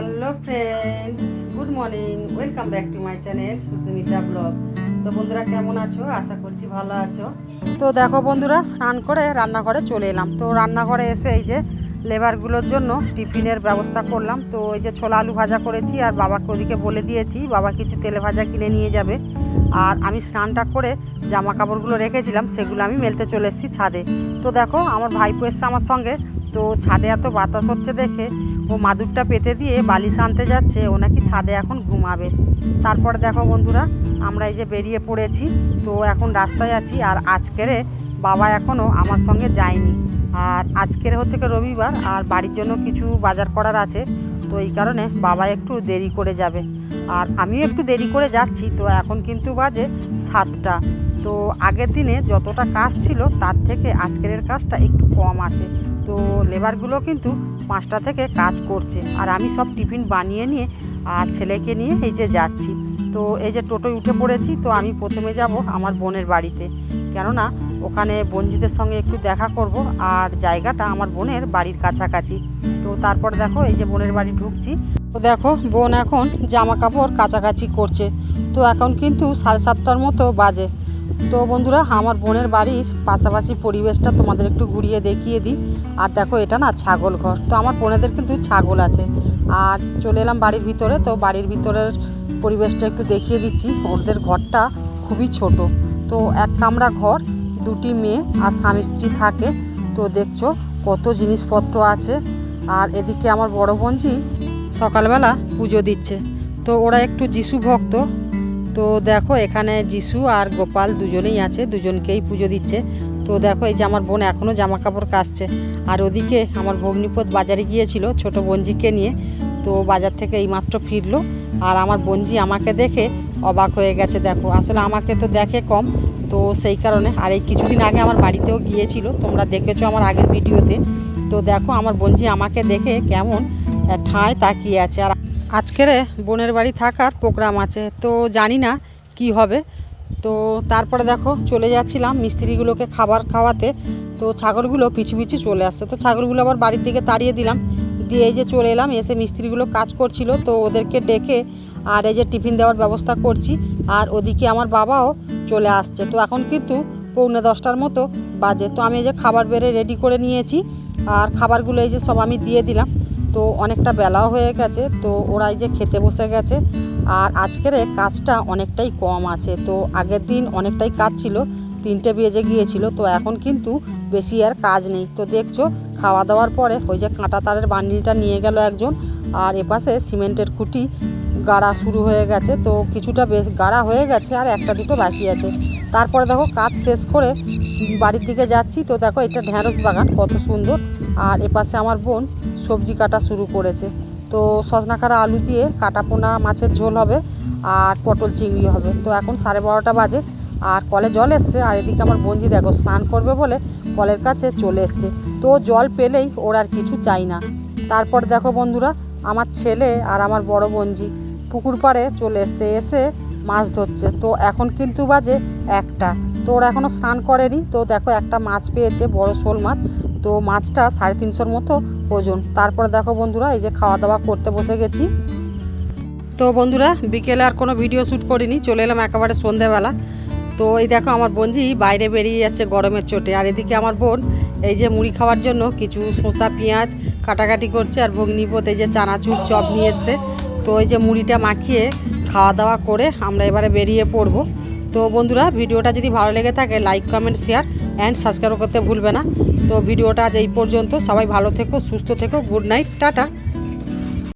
Hello friends good morning welcome back to my channel Susmita blog তো বন্ধুরা, কেমন আছো? আশা করছি ভালো আছো। তো দেখো বন্ধুরা, স্নান করে রান্নাঘরে চলে এলাম। তো রান্নাঘরে এসে এই যে লেবারগুলোর জন্য টিফিনের ব্যবস্থা করলাম। তো এই যে ছোলা আলু ভাজা করেছি আর বাবাকে ওদিকে বলে দিয়েছি, বাবা কিছু তেলে ভাজা কিনে নিয়ে যাবে। আর আমি স্নানটা করে জামা কাপড়গুলো রেখেছিলাম, সেগুলো আমি মেলতে চলে এসেছি ছাদে। তো দেখো, আমার ভাইপো এসছে আমার সঙ্গে। তো ছাদে এত বাতাস হচ্ছে দেখে ও মাদুরটা পেতে দিয়ে বালিশ আনতে যাচ্ছে, ও নাকি ছাদে এখন ঘুমাবে। তারপর দেখো বন্ধুরা, আমরা এই যে বেরিয়ে পড়েছি, তো এখন রাস্তায় আছি, আর আজকেরে বাবা এখনও আমার সঙ্গে যায়নি। আর আজকের হচ্ছে কি রবিবার, আর বাড়ির জন্য কিছু বাজার করার আছে, তো এই কারণে বাবা একটু দেরি করে যাবে। আর আমিও একটু দেরি করে যাচ্ছি, তো এখন কিন্তু বাজে সাতটা। তো আগের দিনে যতটা কাজ ছিল, তার থেকে আজকের কাজটা একটু কম আছে। তো লেবারগুলো কিন্তু পাঁচটা থেকে কাজ করছে। আর আমি সব টিফিন বানিয়ে নিয়ে, আর ছেলেকে নিয়ে এই যে যাচ্ছি। তো এই যে টোটোয় উঠে পড়েছি, তো আমি প্রথমে যাব আমার বোনের বাড়িতে। কেননা ওখানে বঞ্জিদের সঙ্গে একটু দেখা করব, আর জায়গাটা আমার বোনের বাড়ির কাছাকাছি। তো তারপর দেখো এই যে বোনের বাড়ি ঢুকছি তো দেখো, বোন এখন জামা কাপড় কাছাকাছি করছে। তো এখন কিন্তু সাড়ে সাতটার মতো বাজে। তো বন্ধুরা, আমার বোনের বাড়ির পাশাপাশি পরিবেশটা তোমাদের একটু ঘুরিয়ে দেখিয়ে দিই। আর দেখো, এটা না ছাগল ঘর। তো আমার বোনেদের কিন্তু ছাগল আছে। আর চলে এলাম বাড়ির ভিতরে, তো বাড়ির ভিতরের পরিবেশটা একটু দেখিয়ে দিচ্ছি। ওদের ঘরটা খুবই ছোট। তো এক কামরা ঘর, দুটি মেয়ে আর স্বামী স্ত্রী থাকে। তো দেখছ, কত জিনিসপত্র আছে। আর এদিকে আমার বড় বোনজি সকালবেলা পুজো দিচ্ছে। তো ওরা একটু যিশু ভক্ত। তো দেখো এখানে যিশু আর গোপাল দুজনেই আছে, দুজনকেই পুজো দিচ্ছে। তো দেখো এই যে আমার বোন এখনও জামা কাপড় কাচছে। আর ওদিকে আমার ভগ্নিপদ বাজারে গিয়েছিল ছোট বোনজিকে নিয়ে। তো বাজার থেকে এইমাত্র ফিরলো। আর আমার বোনজি আমাকে দেখে অবাক হয়ে গেছে, দেখো। আসলে আমাকে তো দেখে কম। তো সেই কারণে আর এই কিছুদিন আগে আমার বাড়িতেও গিয়েছিল। তোমরা দেখেছ আমার আগের ভিডিওতে। তো দেখো আমার বোনজি আমাকে দেখে কেমন ঠায় তাকিয়ে আছে। আর আজকেরে বোনের বাড়ি থাকার প্রোগ্রাম আছে, তো জানি না কি হবে। তো তারপরে দেখো, চলে যাচ্ছিলাম মিস্ত্রিগুলোকে খাবার খাওয়াতে। তো ছাগলগুলো পিছু পিছু চলে আসছে। তো ছাগলগুলো আবার বাড়ির দিকে তাড়িয়ে দিলাম। দিয়ে এই যে চলে এলাম, এসে মিস্ত্রিগুলো কাজ করছিল। তো ওদেরকে ডেকে আর এই যে টিফিন দেওয়ার ব্যবস্থা করছি। আর ওদিকে আমার বাবাও চলে আসছে। তো এখন কিন্তু পৌনে দশটার মতো বাজে। তো আমি এই যে খাবার বেড়ে রেডি করে নিয়েছি। আর খাবারগুলো এই যে সব আমি দিয়ে দিলাম। তো অনেকটা বেলাও হয়ে গেছে, তো ওরা এই যে খেতে বসে গেছে। আর আজকের কাজটা অনেকটাই কম আছে, তো আগের দিন অনেকটাই কাজ ছিল, তিনটে বেজে গিয়েছিল, তো এখন কিন্তু বেশি আর কাজ নেই। তো দেখছ, খাওয়া দাওয়ার পরে ওই যে কাঁটা তারের বান্ডিলটা নিয়ে গেল একজন, আর এপাশে সিমেন্টের খুঁটি গাড়া শুরু হয়ে গেছে, তো কিছুটা বেশ গাড়া হয়ে গেছে আর একটা দুটো বাকি আছে। তারপরে দেখো কাজ শেষ করে বাড়ির দিকে যাচ্ছি, তো দেখো এটা ঢ্যাঁড়স বাগান, কত সুন্দর। আর এপাশে আমার বোন সবজি কাটা শুরু করেছে। তো সজনা কাটা আলু দিয়ে কাটা পোনা মাছের ঝোল হবে আর পটল চিংড়ি হবে। তো এখন সাড়ে বারোটা বাজে আর কলে জল এসছে আর এদিকে আমার বোনজি দেখো স্নান করবে বলে কলের কাছে চলে এসছে। তো জল পেলেই ওর আর কিছু চাই না। তারপর দেখো বন্ধুরা, আমার ছেলে আর আমার বড় বোনজি পুকুর পাড়ে চলে এসছে, এসে মাছ ধরছে। তো এখন কিন্তু বাজে একটা। তো ওরা এখনও স্নান করেনি। তো দেখো একটা মাছ পেয়েছে, বড় শোল মাছ। তো মাছটা সাড়ে তিনশোর মতো ওজন। তারপরে দেখো বন্ধুরা, এই যে খাওয়া দাওয়া করতে বসে গেছি। তো বন্ধুরা, বিকেলে আর কোনো ভিডিও শ্যুট করিনি, চলে এলাম একেবারে সন্ধেবেলা। তো এই দেখো আমার বোনজি বাইরে বেরিয়ে যাচ্ছে গরমের চোটে। আর এদিকে আমার বোন, এই যে মুড়ি খাওয়ার জন্য কিছু শসা, পেঁয়াজ কাটাকাটি করছে আর ভগ্নিপত এই যে চানাচুর চপ নিয়ে এসছে। তো এই যে মুড়িটা মাখিয়ে খাওয়া দাওয়া করে আমরা এবারে বেরিয়ে পড়ব। তো বন্ধুরা, ভিডিওটা যদি ভালো লেগে থাকে like comment share and subscribe করতে ভুলবে না। তো ভিডিওটা আজ এই পর্যন্ত। সবাই ভালো থেকো, সুস্থ থেকো। Good night, tata.